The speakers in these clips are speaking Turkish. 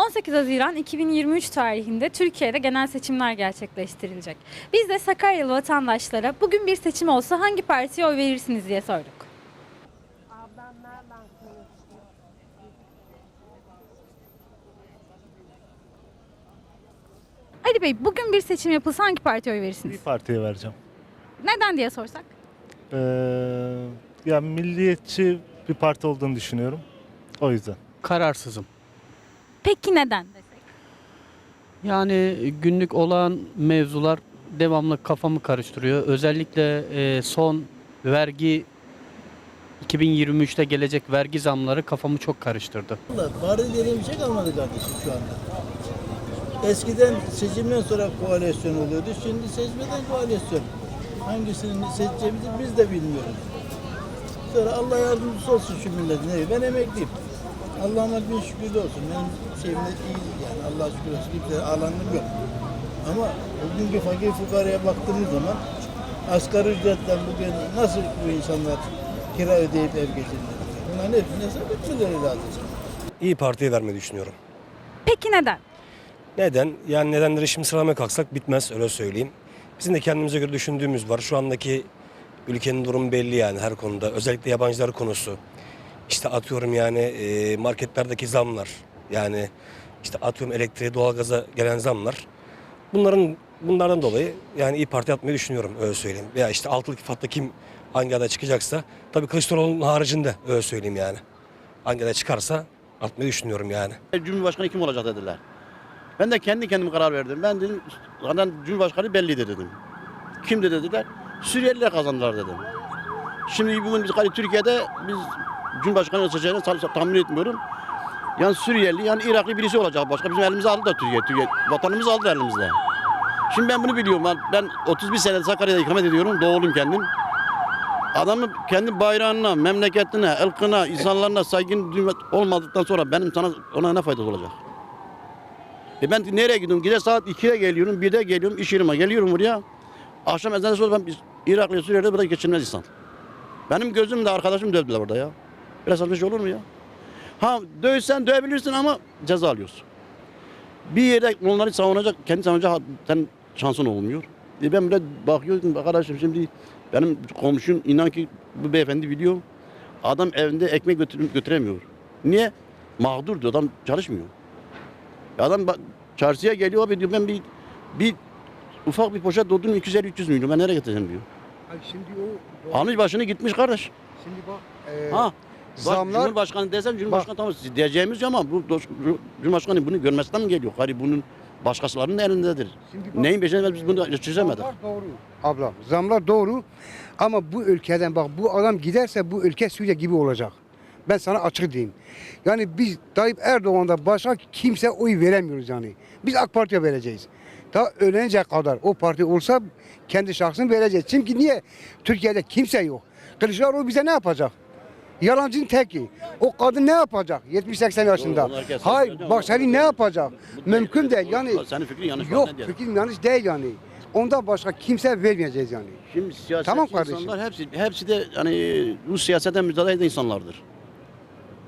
18 Haziran 2023 tarihinde Türkiye'de genel seçimler gerçekleştirilecek. Biz de Sakaryalı vatandaşlara bugün bir seçim olsa hangi partiye oy verirsiniz diye sorduk. Ali Bey bugün bir seçim yapılsa hangi partiye oy Bir verirsiniz? partiye vereceğim. Neden diye sorsak? Ee, ya milliyetçi bir parti olduğunu düşünüyorum. O yüzden. Kararsızım. Peki neden? Yani günlük olan mevzular devamlı kafamı karıştırıyor. Özellikle e, son vergi 2023'te gelecek vergi zamları kafamı çok karıştırdı. Valla bari diye bir şey kalmadı kardeşim şu anda. Eskiden seçimden sonra koalisyon oluyordu. Şimdi seçmeden koalisyon. Hangisini seçeceğimizi biz de bilmiyoruz. Sonra Allah yardımcısı olsun şu milletin. Ben emekliyim. Allah'ıma bin şükürler olsun. Benim şeyimde iyi yani Allah'a şükür olsun. Kimse ağlandım yok. Ama bugünkü fakir fukaraya baktığımız zaman asgari ücretten bugün nasıl bu insanlar kira ödeyip ev geçindirecek? Bunların hepsini hesap etmeleri lazım. İyi Parti'ye vermeyi düşünüyorum. Peki neden? Neden? Yani nedenleri şimdi sıralamaya kalksak bitmez öyle söyleyeyim. Bizim de kendimize göre düşündüğümüz var. Şu andaki ülkenin durumu belli yani her konuda. Özellikle yabancılar konusu. İşte atıyorum yani e, marketlerdeki zamlar. Yani işte atıyorum elektriğe, doğalgaza gelen zamlar. Bunların bunlardan dolayı yani İyi Parti atmayı düşünüyorum öyle söyleyeyim. Veya işte altılı kifatta kim hangi aday çıkacaksa tabii Kılıçdaroğlu'nun haricinde öyle söyleyeyim yani. Hangi aday çıkarsa atmayı düşünüyorum yani. Cumhurbaşkanı kim olacak dediler. Ben de kendi kendime karar verdim. Ben dedim zaten Cumhurbaşkanı bellidir dedim. Kim de dediler? Suriyeliler kazandılar dedim. Şimdi bugün biz Türkiye'de biz Cumhurbaşkanı seçeceğini ta- tahmin etmiyorum. Yani Suriyeli yani Iraklı birisi olacak başka. Bizim elimize aldı da Türkiye. Türkiye vatanımızı aldı elimizde. Şimdi ben bunu biliyorum. Ben, ben 31 sene Sakarya'da ikamet ediyorum. Doğulum kendim. Adamın kendi bayrağına, memleketine, ılkına, insanlarına saygın olmadıktan sonra benim sana ona ne faydası olacak? E ben nereye gidiyorum? Gece saat 2'de geliyorum, 1'de geliyorum, iş yerime geliyorum buraya. Akşam ezanı sonra ben Iraklı, Suriye'de burada geçinmez insan. Benim gözümde arkadaşım dövdüler burada ya. Biraz şey olur mu ya? Ha dövsen dövebilirsin ama ceza alıyorsun. Bir yerde onları savunacak, kendi savunacak sen şansın olmuyor. E ben bile bakıyorum arkadaşım şimdi benim komşum inan ki bu beyefendi biliyor. Adam evinde ekmek götür, götüremiyor. Niye? Mağdur diyor adam çalışmıyor. Adam çarşıya geliyor abi diyor ben bir bir ufak bir poşet doldurdum 250-300 milyon ben nereye getireceğim diyor. Ay şimdi o Almış başını gitmiş kardeş. şimdi bak e, Ha. Zamlar Cumhurbaşkanı desem Cumhurbaşkanı tamam diyeceğimiz ama bu Cumhurbaşkanı bunu görmezden mi geliyor? Hayır bunun başkasılarının elindedir. şimdi bak, Neyin peşinde biz bunu çözemedik. zamlar doğru. Ablam zamlar doğru ama bu ülkeden bak bu adam giderse bu ülke Suriye gibi olacak. Ben sana açık diyeyim. Yani biz Tayyip Erdoğan'da başka kimse oy veremiyoruz yani. Biz AK Parti'ye vereceğiz. Ta ölene kadar o parti olsa kendi şahsını vereceğiz. Çünkü niye? Türkiye'de kimse yok. Kılıçdaroğlu bize ne yapacak? Yalancının teki. O kadın ne yapacak? 70-80 yaşında. Doğru, herkes Hayır söylüyor. bak senin ne yapacak? Mümkün değil. Yani Senin fikrin yanlış. Yok ben ne diyorum? fikrim yanlış değil yani. Ondan başka kimse vermeyeceğiz yani. Şimdi siyasetçi Tamam kardeşim. insanlar hepsi, hepsi de hani bu siyasete müdahale eden insanlardır.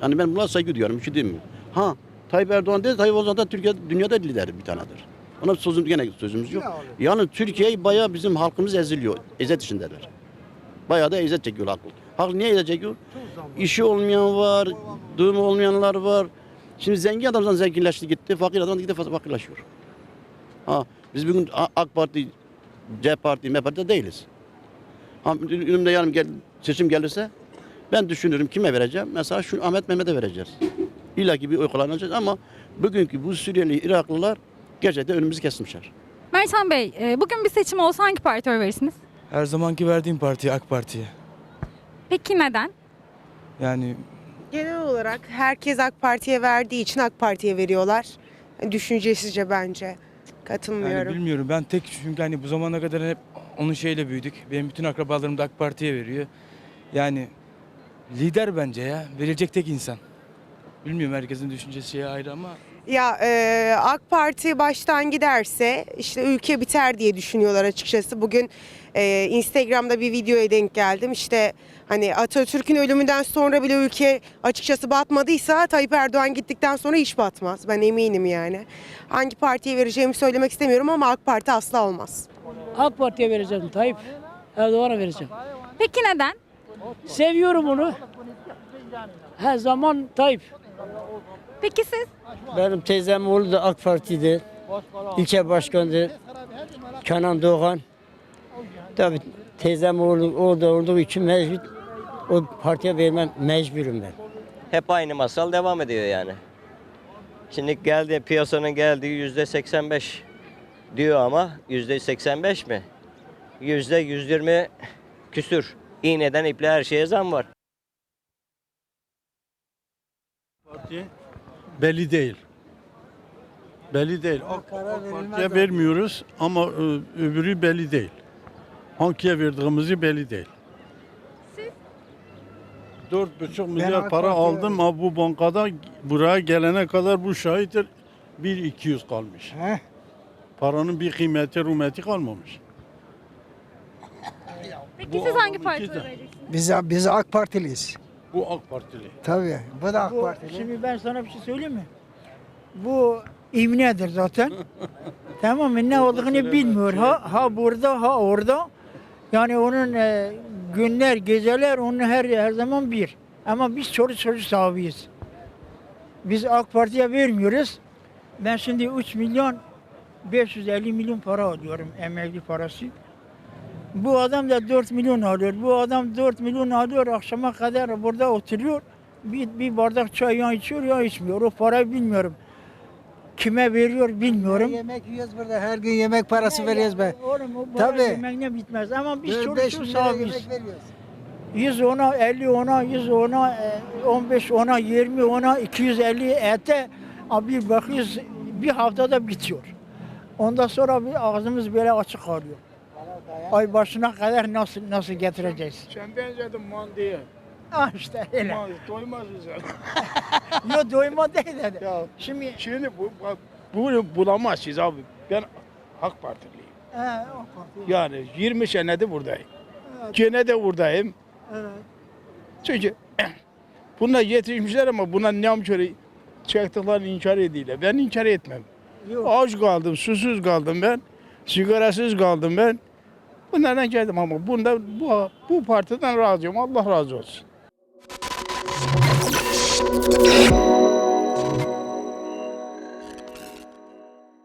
Yani ben buna saygı duyuyorum, bir şey demiyorum. Ha Tayyip Erdoğan dedi, Tayyip Erdoğan zaten Türkiye dünyada lider bir tanedir. Ona sözüm, gene sözümüz yok. Abi? Yani Türkiye'yi bayağı bizim halkımız eziliyor, ezet içindeler. Bayağı da ezet çekiyor halk. Halk niye ezet çekiyor? İşi olmayan var, durumu olmayanlar var. Şimdi zengin adamdan zenginleşti gitti, fakir adam gitti fakirleşiyor. Ha, biz bugün AK Parti, C Parti, M Parti değiliz. Ha, önümde yarın gel, seçim gelirse ben düşünürüm kime vereceğim. Mesela şu Ahmet Mehmet'e vereceğiz. İlla ki bir oy kullanacağız ama bugünkü bu Suriyeli, Iraklılar gerçekten önümüzü kesmişler. Mertan Bey, e, bugün bir seçim olsa hangi partiye verirsiniz? Her zamanki verdiğim partiye AK Parti'ye. Peki neden? Yani Genel olarak herkes AK Parti'ye verdiği için AK Parti'ye veriyorlar. Düşüncesizce bence. yani Katılmıyorum. bilmiyorum ben tek çünkü hani bu zamana kadar hep onun şeyle büyüdük. Benim bütün akrabalarım da AK Parti'ye veriyor. Yani lider bence ya. Verilecek tek insan. Bilmiyorum herkesin düşüncesi şeye ayrı ama Ya e, AK Parti baştan giderse işte ülke biter diye düşünüyorlar açıkçası. Bugün e, Instagram'da bir videoya denk geldim. İşte hani Atatürk'ün ölümünden sonra bile ülke açıkçası batmadıysa Tayyip Erdoğan gittikten sonra hiç batmaz. Ben eminim yani. Hangi partiye vereceğimi söylemek istemiyorum ama AK Parti asla olmaz. AK Parti'ye vereceğim Tayyip Erdoğan'a vereceğim. Peki neden? Seviyorum onu. Her zaman Tayyip. Peki siz? Benim teyzem oğlu da AK Parti'de. İlçe başkanı Kenan Doğan. Tabii teyzem oğlu orada olduğu için mecbur o partiye vermem mecburum ben. hep aynı masal devam ediyor yani. Şimdi geldi piyasanın geldiği yüzde 85 diyor ama yüzde 85 mi? Yüzde 120 küsür. İğneden iple her şeye zam var. Parti belli değil. Belli değil. AK, AK Parti'ye vermiyoruz ama ö- öbürü belli değil. Hangiye verdiğimizi belli değil. Siz? 4,5 milyar AK para Parti'ye aldım ama bu bankada buraya gelene kadar bu şahittir 1-200 kalmış. Paranın bir kıymeti, rumeti kalmamış. Peki Bu siz hangi adamın partiye iki vereceksiniz? Biz, biz AK Partiliyiz. Bu AK Partili. Tabii. Bu da AK Bu, Partili. şimdi ben sana bir şey söyleyeyim mi? Bu imnedir zaten. tamam mı? Ne olduğunu bilmiyor. Ha, ha burada ha orada. Yani onun e, günler, geceler onun her her zaman bir. Ama biz soru soru sahibiyiz. Biz AK Parti'ye vermiyoruz. Ben şimdi 3 milyon 550 milyon para alıyorum emekli parası. Bu adam da 4 milyon alıyor. Bu adam 4 milyon alıyor. Akşama kadar burada oturuyor. Bir, bir bardak çay ya içiyor ya içmiyor. O parayı bilmiyorum. Kime veriyor bilmiyorum. Yemek yiyoruz burada. Her gün yemek parası veriyoruz be. Oğlum o para Tabii. yemekle bitmez. Ama biz 4-5 sorusu milyara sahibiz. yemek veriyoruz. 100 ona, 50 ona, 100 ona, e, 15 ona, 20 ona, 250 ete abi bakıyoruz bir haftada bitiyor. Ondan sonra bir ağzımız böyle açık kalıyor. Ay başına kadar nasıl nasıl getireceğiz? Sen benzedin mandiye. Ah işte öyle. Doymaz güzel. Yo doyma değil dedi. Ya Şimdi şimdi bu, bu- bunu bulamazsınız abi. Ben AK Partiliyim. he, o parti. Yani 20 senedir buradayım. Gene de buradayım. Evet. Çünkü bunlar yetişmişler ama buna ne şöyle çektiklerini inkar ediyorlar. Ben inkar etmem. Yok. Aç kaldım, susuz kaldım ben. Sigarasız kaldım ben. Bunlardan geldim ama bunda bu, bu partiden razıyım. Allah razı olsun.